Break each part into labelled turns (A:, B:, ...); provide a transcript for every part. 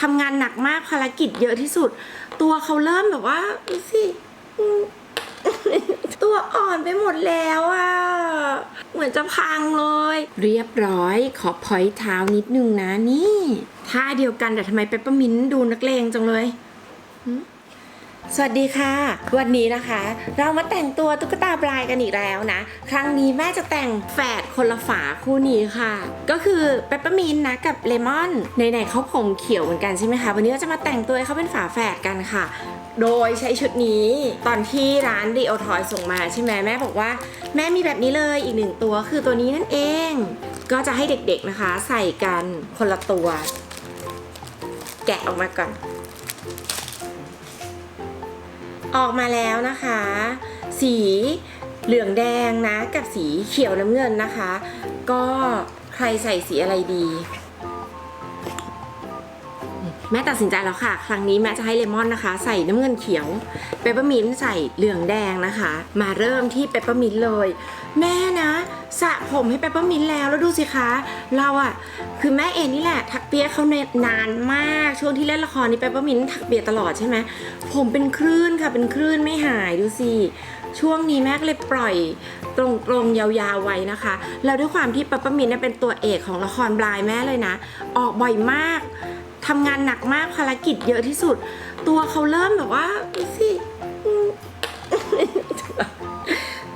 A: ทำงานหนักมากภารกิจเยอะที่สุด ตัวเขาเริ่มแบบว่าดูสิตัวอ่อนไปหมดแล้วอะเหมือนจะพังเลย เรียบร้อย ขอพอยเท้านิดนึงนะนี่ท่าเดียวกันแต่ทำไมเปปเปอร์มินดูนักเลงจังเลย สวัสดีค่ะ วันนี้นะคะ เรามาแต่งตัวตุ๊กตาปลายกันอีกแล้วนะ ครั้งนี้แม่จะแต่งแฝดคนละฝาคู่นี้ค่ะ ก็คือเปปเปอร์มินนะกับเลมอนไหนๆเขาผมเขียวเหมือนกันใช่ไหมคะ วันนี้เราจะมาแต่งตัวให้เขาเป็นฝาแฝดกันค่ะ โดยใช้ชุดนี้ตอนที่ร้านดีโอทอยส่งมาใช่ไหมแม่บอกว่า แม่มีแบบนี้เลยอีกหนึ่งตัวคือตัวนี้นั่นเอง ก็จะให้เด็กๆนะคะ ใส่กันคนละตัว แกะออกมาก่อน ออกมาแล้วนะคะ สีเหลืองแดงนะ กับสีเขียวน้ำเงินนะคะ ก็ใครใส่สีอะไรดี แม่ตัดสินใจแล้วค่ะ ครั้งนี้แม่จะให้เลมอนนะคะ ใส่น้ำเงินเขียว เปปเปอร์มินต์ใส่เหลืองแดงนะคะ มาเริ่มที่เปปเปอร์มินต์เลย แม่นะสระผมให้เปปเปอร์มินต์แล้วแล้วดูสิคะ เราอะคือแม่เองนี่แหละถักเปียเขาเนียนานมากช่วงที่เล่นละครนี่เปปเปอร์มินต์ถักเปียตลอดใช่ไหมผมเป็นคลื่นค่ะเป็นคลื่นไม่หายดูสิช่วงนี้แม่ก็เลยปล่อยตรงๆยาวๆไว้นะคะ แล้วด้วยความที่เปปเปอร์มินต์เนี่ยเป็นตัวเอกของละครบลายแม่เลยนะ ออกบ่อยมาก ทำงานหนักมากภารกิจเยอะที่สุด ตัวเขาเริ่มแบบว่าดูสิ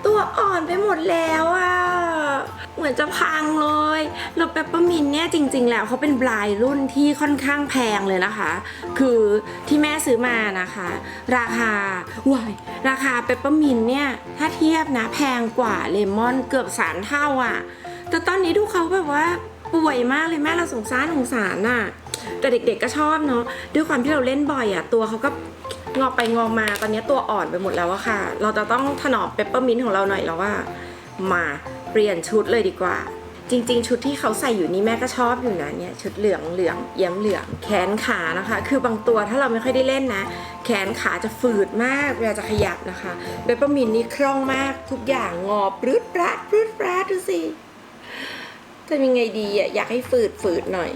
A: ตัวอ่อนไปหมดแล้วอะเหมือนจะพังเลยแล้วเปปเปอร์มินเนี่ยจริง ๆ แล้วเขาเป็นบลายรุ่นที่ค่อนข้างแพงเลยนะคะ คือที่แม่ซื้อมานะคะ ราคาวายราคาเปปเปอร์มินเนี่ยถ้าเทียบนะแพงกว่าเลมอนเกือบสามเท่าอะแต่ตอนนี้ดูเขาแบบว่าป่วยมากเลยแม่เราสงสารสงสารน่ะ แต่เด็กๆก็ชอบเนาะด้วยความที่เราเล่นบ่อยอะตัวเขาก็งอไปงอมาตอนนี้ตัวอ่อนไปหมดแล้วอะค่ะ เราจะต้องถนอมเปปเปอร์มินต์ของเราหน่อยแล้วว่า มาเปลี่ยนชุดเลยดีกว่า จริง ๆ ชุดที่เขาใส่อยู่นี่แม่ก็ชอบอยู่นะเนี่ยชุดเหลืองเหลืองเยี่ยมเหลืองแขนขานะคะ คือบางตัวถ้าเราไม่ค่อยได้เล่นนะ แขนขาจะฝืดมากเวลาจะขยับนะคะเปปเปอร์มินต์นี่คล่องมากทุกอย่างงอปรืดปราดปรืดปราดดูสิจะยังไงดีอะอยากให้ฝืดฝืดหน่อย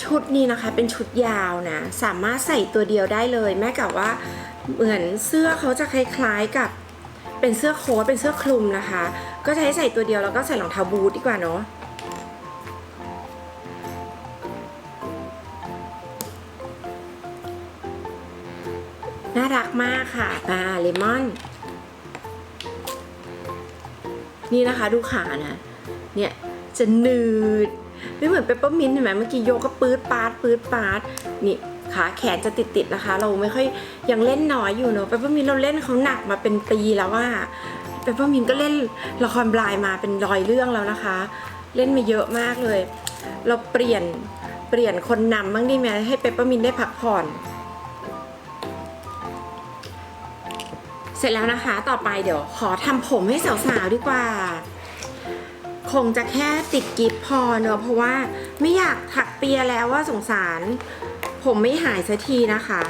A: ชุดนี้นะคะเป็นชุดยาวนะ สามารถใส่ตัวเดียวได้เลย แม่กะว่าเหมือนเสื้อเขาจะคล้ายๆกับเป็นเสื้อโค้ทเป็นเสื้อคลุมนะคะ ก็จะให้ใส่ตัวเดียวแล้วก็ใส่รองเท้าบูทดีกว่าเนาะน่ารักมากค่ะมาเลมอน นี่นะคะดูขานะ เนี่ยจะหนืด ไม่เหมือนเปปเปอร์มินต์เห็นไหมเมื่อกี้โยกก็ปื๊ดปาดปื๊ดปาดนี่ขาแขนจะติดๆนะคะ เราไม่ค่อยยังเล่นน้อยอยู่เนอะเปปเปอร์มินต์เราเล่นเขาหนักมาเป็นปีแล้วว่าเปปเปอร์มินต์ก็เล่นละครบลายมาเป็นร้อยเรื่องแล้วนะคะ เล่นมาเยอะมากเลย เราเปลี่ยนเปลี่ยนคนนำบ้างดีไหมให้เปปเปอร์มินต์ได้พักผ่อนเสร็จแล้วนะคะ ต่อไปเดี๋ยวขอทำผมให้สาวๆดีกว่า คงจะแค่ติดกิฟพอเนอะเพราะว่าไม่อยากถักเปียแล้วว่าสงสาร ผมไม่หายสักทีนะคะ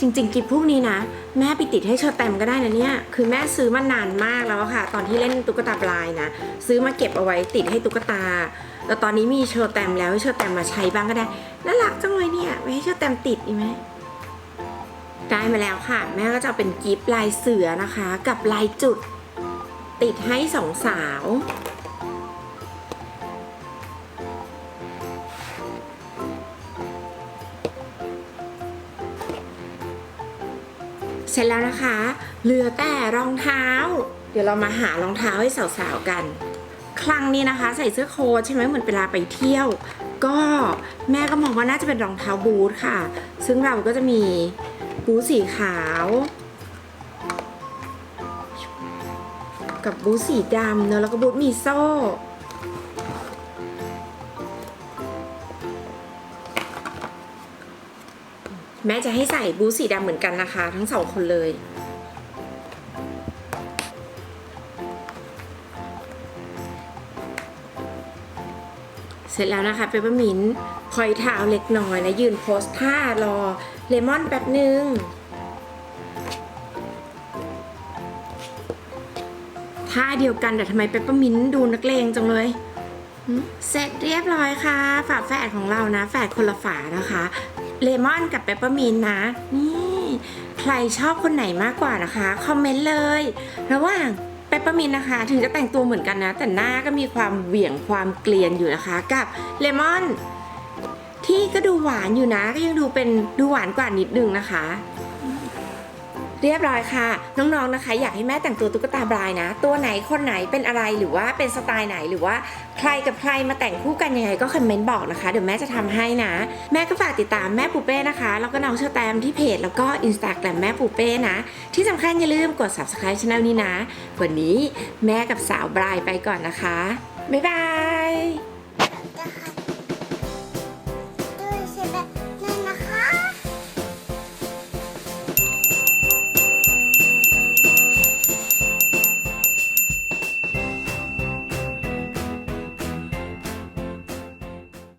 A: จริงๆ กิฟพวกนี้นะ แม่ไปติดให้เชอแตมก็ได้นะเนี่ย คือแม่ซื้อมานานมากแล้วค่ะ ตอนที่เล่นตุ๊กตาปลายนะซื้อมาเก็บเอาไว้ติดให้ตุ๊กตาแล้วตอนนี้มีเชอแตมแล้วให้เชอแตมมาใช้บ้างก็ได้น่ารักจังเลยเนี่ยไม่ให้เชอแตมติดอีไหมได้มาแล้วค่ะ แม่ก็จะเอาเป็นกิฟลายเสือนะคะ กับลายจุด ติดให้สองสาว เสร็จแล้วนะคะ เหลือแต่รองเท้า เดี๋ยวเรามาหารองเท้าให้สาวๆกัน ครั้งนี้นะคะ ใส่เสื้อโค้ทใช่ไหมเหมือนเวลาไปเที่ยว ก็แม่ก็มองว่าน่าจะเป็นรองเท้าบูทค่ะ ซึ่งเราก็จะมีบูทสีขาว กับบูทสีดำเนอะแล้วก็บูทมีโซ่แม่จะให้ใส่บูทสีดำเหมือนกันนะคะ ทั้งสองคนเลย เสร็จแล้วนะคะเปเปอร์มินต์พอยเท้าเล็กน้อยนะยืนโพสท่ารอเลมอนแป๊บหนึ่ง ท่าเดียวกันแต่ทำไมเปปเปอร์มินดูนักเลงจังเลย เสร็จเรียบร้อยค่ะ ฝาแฝดของเรานะ แฝดคนละฝานะคะ เลมอนกับเปปเปอร์มินนะ นี่ใครชอบคนไหนมากกว่านะคะ คอมเมนต์เลย ระหว่างเปปเปอร์มินนะคะ ถึงจะแต่งตัวเหมือนกันนะ แต่หน้าก็มีความเหวี่ยงความเกลียนอยู่นะคะ กับเลมอนที่ก็ดูหวานอยู่นะ ก็ยังดูเป็นดูหวานกว่านิดนึงนะคะ เรียบร้อยค่ะ น้องๆนะคะ อยากให้แม่แต่งตัวตุ๊กตาบรายนะ ตัวไหนคนไหนเป็นอะไรหรือว่าเป็นสไตล์ไหนหรือว่าใครกับใครมาแต่งคู่กันยังไงก็คอมเมนต์บอกนะคะเดี๋ยวแม่จะทำให้นะ แม่ก็ฝากติดตามแม่ปูเป้นะคะ แล้วก็น้องเชอแตมที่เพจแล้วก็อินสตาแกรมแม่ปูเป้นะ ที่สำคัญอย่าลืมกด subscribe channel นี้นะ วันนี้แม่กับสาวบรายไปก่อนนะคะบ๊ายบาย